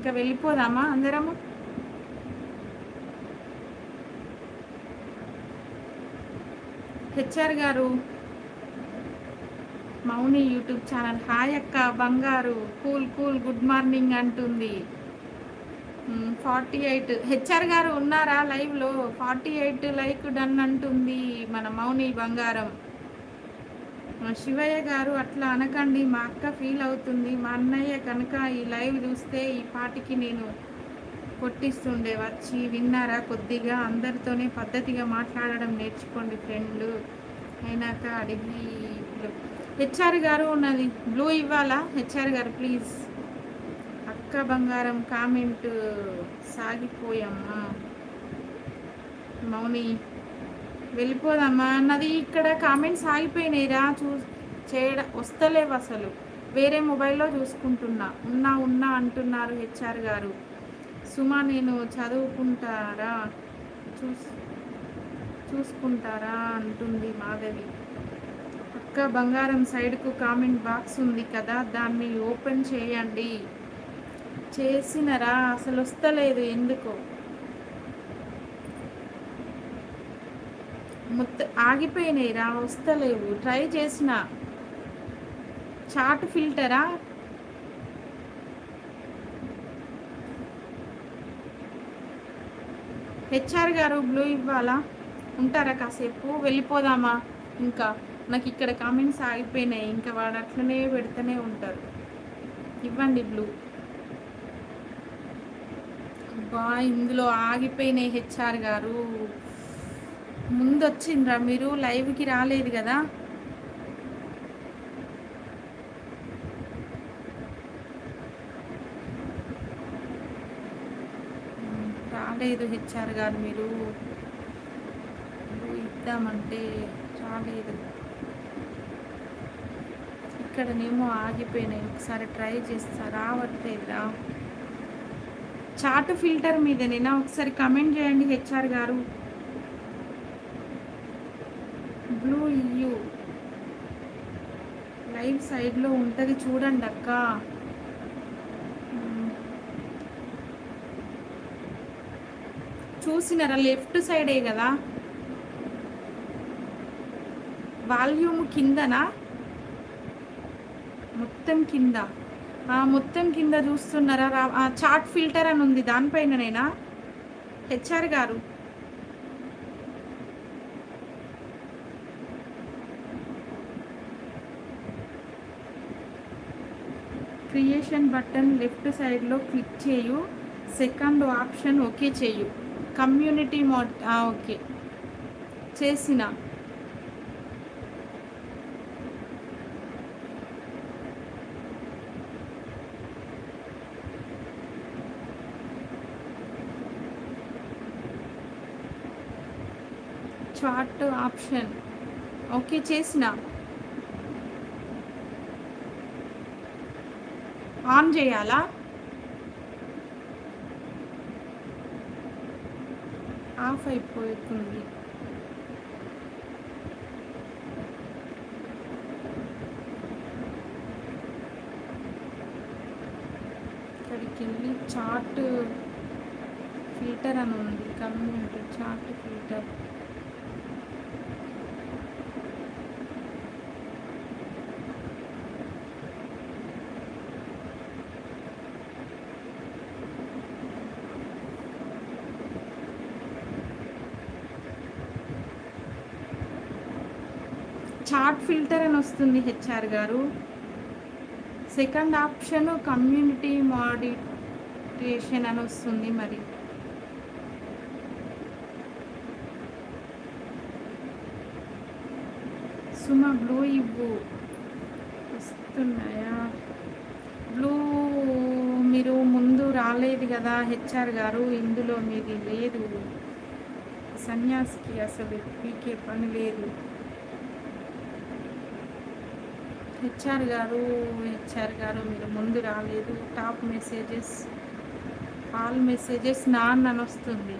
ఇంకా వెళ్ళిపోదామా అందరము? హెచ్ఆర్ గారు మౌని యూట్యూబ్ ఛానల్. హాయ్ అక్క బంగారు. కూల్ కూల్ గుడ్ మార్నింగ్ అంటుంది. Forty eight. హెచ్ఆర్ గారు ఉన్నారా లైవ్లో? ఫార్టీ ఎయిట్ లైక్ డన్ అంటుంది మన మౌని బంగారం. శివయ్య గారు అట్లా అనకండి మా అక్క ఫీల్ అవుతుంది. మా అన్నయ్య కనుక ఈ లైవ్ చూస్తే ఈ పాటికి నేను కొట్టిస్తుండే వచ్చి విన్నారా కొద్దిగా? అందరితోనే పద్ధతిగా మాట్లాడడం నేర్చుకోండి ఫ్రెండ్. అయినాక అడిగి హెచ్ఆర్ గారు ఉన్నది. బ్లూ ఇవ్వాలా? హెచ్ఆర్ గారు ప్లీజ్. అక్క బంగారం కామెంట్ సాగిపోయమ్మా. మౌని వెళ్ళిపోదామా అన్నది ఇక్కడ కామెంట్స్ ఆగిపోయినాయిరా. చూ చేయడం వస్తలేవు అసలు. వేరే మొబైల్లో చూసుకుంటున్నా. ఉన్నా ఉన్నా అంటున్నారు హెచ్ఆర్ గారు. సుమా నేను చదువుకుంటారా? చూస్ చూసుకుంటారా? అంటుంది మాధవి. అక్క బంగారం సైడ్కు కామెంట్ బాక్స్ ఉంది కదా. దాన్ని ఓపెన్ చేయండి. చేసినరా? అసలు వస్తలేదు. ఎందుకో? మొత్తం ఆగిపోయినాయి రా వస్తలేవు. ట్రై చేసిన. చాట్ ఫిల్టరా? హెచ్ఆర్ గారు బ్లూ ఇవ్వాలా? ఉంటారా కాసేపు? వెళ్ళిపోదామా? ఇంకా నాకు ఇక్కడ కామెంట్స్ ఆగిపోయినాయి. ఇంకా వాడు అట్లనే పెడుతూనే ఉంటారు. ఇవ్వండి బ్లూ. బా ఇందులో ఆగిపోయినాయి హెచ్ఆర్ గారు. ముందు వచ్చిండ్రా మీరు లైవ్కి రాలేదు కదా. రాలేదు హెచ్ఆర్ గారు మీరు ఇద్దామంటే రాలేదు. ఇక్కడనేమో ఆగిపోయినాయి. ఒకసారి ట్రై చేస్తా రావట్లేదురా. చాటు ఫిల్టర్ మీదనేనా? ఒకసారి కమెంట్ చేయండి హెచ్ఆర్ గారు. బ్లూ ఇయ్యు లైవ్ సైడ్లో ఉంటుంది చూడండి అక్క. చూసినారా? లెఫ్ట్ సైడే కదా. వాల్యూమ్ కిందనా? మొత్తం కింద. మొత్తం కింద చూస్తున్నారా? చాట్ ఫిల్టర్ అని ఉంది. దానిపైన నేనా? హెచ్ఆర్ గారు. క్రియేషన్ బటన్ లెఫ్ట్ సైడ్లో క్లిక్ చేయు. సెకండ్ ఆప్షన్ ఓకే చేయు. Community mode okay. చేసిన. Chart option. ఓకే చేసిన. ఆన్ చేయాలా? ఆఫ్ అయిపోతుంది. ఇక్కడికి వెళ్ళి చార్ట్ ఫిల్టర్ అని ఉంది. Community chart filter. Chart filter అని వస్తుంది హెచ్ఆర్ గారు. సెకండ్ ఆప్షన్ కమ్యూనిటీ మాడిటేషన్ అని వస్తుంది మరి. సుమ బ్లూ ఇవ్వు వస్తున్నాయా? బ్లూ మీరు ముందు రాలేదు కదా హెచ్ఆర్ గారు ఇందులో మీది లేదు. సన్యాసికి అసలు పీకే పని లేదు. హెచ్ఆర్ గారు హెచ్ఆర్ గారు మీరు ముందు రాలేదు. టాప్ మెసేజెస్ ఆల్ మెసేజెస్ నాన్ అని వస్తుంది